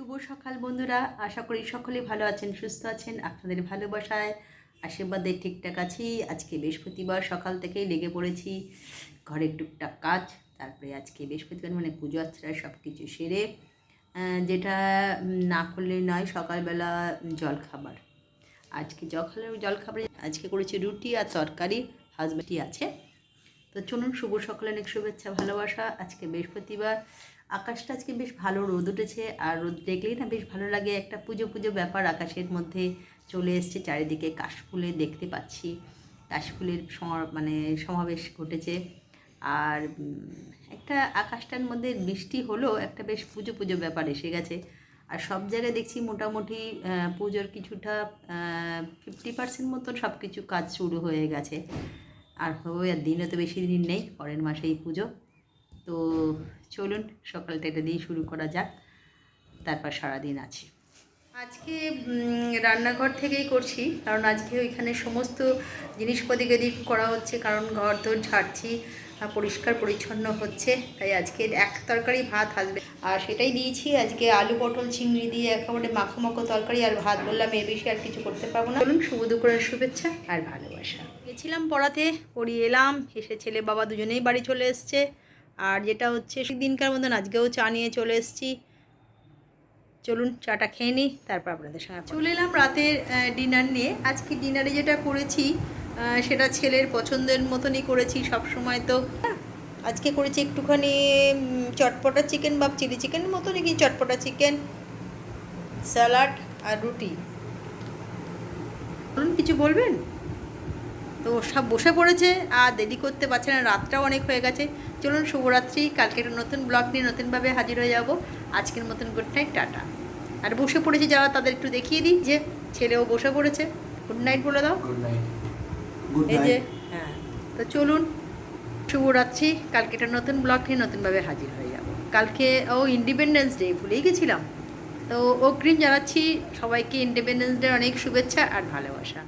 শুভ সকাল বন্ধুরা। আশা করি সকলেই ভালো আছেন, সুস্থ আছেন। আপনাদের ভালোবাসায়, আশীর্বাদে ঠিকঠাক আছি। আজকে বৃহস্পতিবার, সকাল থেকেই লেগে পড়েছি ঘরের টুকটাক কাজ। তারপরে আজকে বৃহস্পতিবার মানে পুজো আর্চা সব কিছু সেরে যেটা না করলে নয়, সকালবেলা জল খাবার আজকে জল জল খাবারে আজকে করেছি রুটি আর তরকারি। হাজবেন্ডই আছে। তো চলুন, শুভ সকালে অনেক শুভেচ্ছা, ভালোবাসা। আজকে বৃহস্পতিবার। আকাশটা আজকে বেশ ভালো রোদ উঠেছে, আর রোদ দেখলেই না বেশ ভালো লাগে। একটা পুজো পুজো ব্যাপার আকাশের মধ্যে চলে এসছে, চারিদিকে কাশফুলে দেখতে পাচ্ছি। কাশফুলের মানে সমাবেশ ঘটেছে। আর একটা আকাশটার মধ্যে বৃষ্টি হলো একটা বেশ পুজো পুজো ব্যাপার এসে গেছে। আর সব জায়গায় দেখছি মোটামুটি পুজোর কিছুটা ফিফটি পার্সেন্ট মতন সব কিছু কাজ শুরু হয়ে গেছে। আর হবে আর দিনও তো বেশি দিন নেই, পরের মাসেই পুজো। তো চলুন, সকালটা এটা দিয়ে শুরু করা যাক। তারপর সারাদিন আছে। আজকে রান্নাঘর থেকেই করছি। কারণ আজকে ওইখানে সমস্ত জিনিসপত্র দিক করা হচ্ছে, কারণ ঘর তো ঝাড়ছি পরিষ্কার পরিচ্ছন্ন হচ্ছে। তাই আজকে এক তরকারি ভাত আসবে। আর সেটাই দিয়েছি আজকে আলু পটল চিংড়ি দিয়ে একেবারে মাখো মাখো তরকারি আর ভাত বললাম এর বেশি আর কিছু করতে পারব না। বলুন শুভ দুপুরের শুভেচ্ছা আর ভালোবাসা। গেছিলাম পড়াতে পড়িয়ে এলাম, এসে ছেলে বাবা দুজনেই বাড়ি চলে এসছে। আর যেটা হচ্ছে, দিনকার মতন আজকেও চা নিয়ে চলে এসেছি। চলুন চাটা খেয়ে নিই, তারপর আপনাদের সঙ্গে চলে এলাম রাতের ডিনার নিয়ে। আজকে ডিনারে যেটা করেছি সেটা ছেলের পছন্দের মতনই করেছি, সব সময় তো। আজকে করেছি একটুখানি চটপটা চিকেন বা চিলি চিকেনের মতনই কি চটপটা চিকেন স্যালাড আর রুটি। কিছু বলবেন? তো সব বসে পড়েছে আর দেরি করতে পারছে না রাতটাও অনেক হয়ে গেছে। চলুন শুভরাত্রি কালকে একটা নতুন ব্লগ নিয়ে নতুনভাবে হাজির হয়ে যাব। আজকের মতন গুড নাইট টাটা। আর বসে পড়েছে যারা তাদের একটু দেখিয়ে দিই যে ছেলেও বসে পড়েছে। গুড নাইট বলে দাও। গুড নাইট গুড এই যে হ্যাঁ। তো চলুন শুভরাত্রি কালকে একটা নতুন ব্লগ নিয়ে নতুনভাবে হাজির হয়ে যাব। কালকে ও ইন্ডিপেন্ডেন্স ডে ভুলেই গেছিলাম। তো অগ্রিম জানাচ্ছি সবাইকে ইন্ডিপেন্ডেন্স ডে অনেক শুভেচ্ছা আর ভালোবাসা।